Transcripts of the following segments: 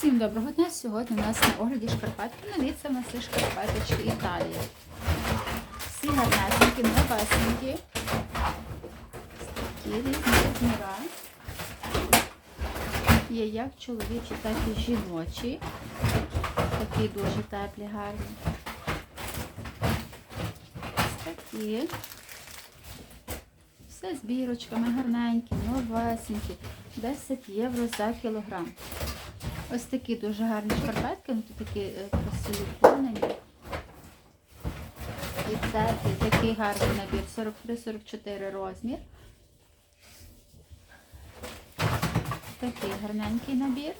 Всім доброго дня! Сьогодні у нас на огляді шкарпетки. Дивіться, у нас є шкарпеточки Італії. Всі гарнесенькі, новесенькі. Такі різні розміра. Є як чоловічі, так і жіночі. Такі дуже теплі, гарні. Такі. Все з бірочками гарненькі, новесенькі. 10 євро за кілограм. Ось такі дуже гарні шкарпетки, ну тут такі е, просиліконені. І це такий гарний набір 43-44 розмір. Такий гарненький набір.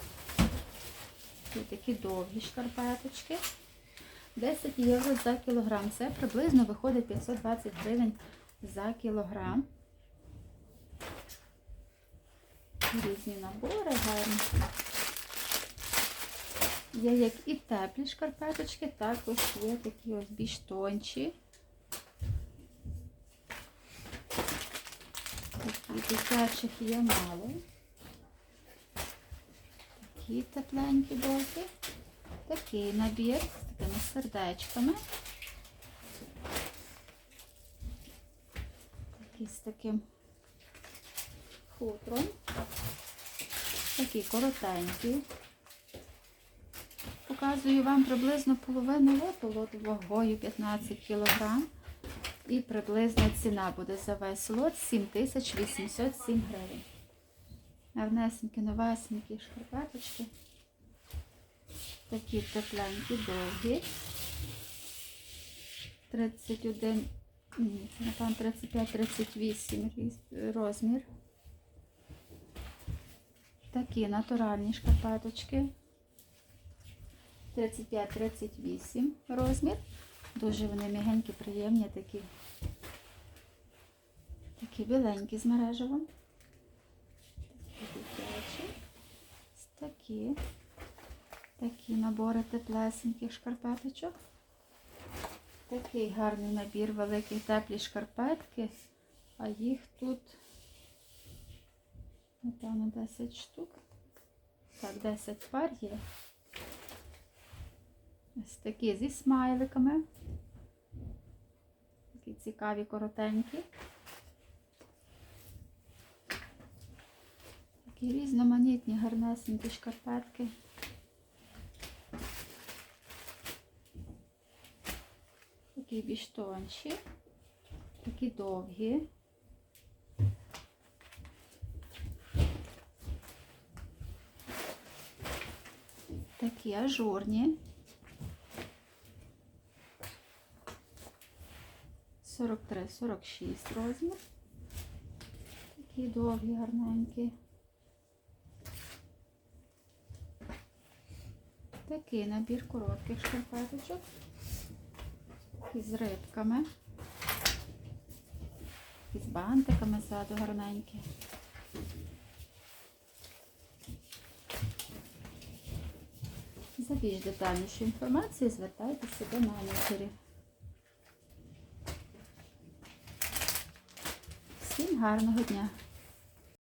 І такі довгі шкарпеточки. 10 євро за кілограм. Це приблизно виходить 520 гривень за кілограм. Різні набори гарні. Є як і теплі шкарпеточки, також є такі ось більш тонші. Такі дитячих є мало. Такі тепленькі довгі. Такий набір з такими сердечками. Такий з таким хутром. Такі коротенькі. Показую вам приблизно половину лот вагою 15 кг. І приблизна ціна буде за весь лот 7807 гривень. Гарнесенькі, новесенькі шкарпеточки. Такі тепленькі, довгі. 31, ні, напевно 35-38 розмір. Такі натуральні шкарпеточки. 35-38 розмір. Дуже вони м'ягенькі, приємні, такі такі біленькі з мережевом. Такі. Такі. Такі набори теплесеньких шкарпеточок. Такий гарний набір, великі теплі шкарпетки, а їх тут, напевно, 10 штук. Так, 10 пар є. Ось такі зі смайликами. Такі цікаві, коротенькі. Такі різноманітні, гарнесенькі шкарпетки. Такі більш тонші, такі довгі. Такі ажурні. 43-46 розмір. Такі довгі, гарненькі. Такий набір коротких шкарпеточок. І з рибками. І з бантиками ззаду гарненькі. За більш детальнішу інформацію звертайтеся до менеджерів. Всім гарного дня!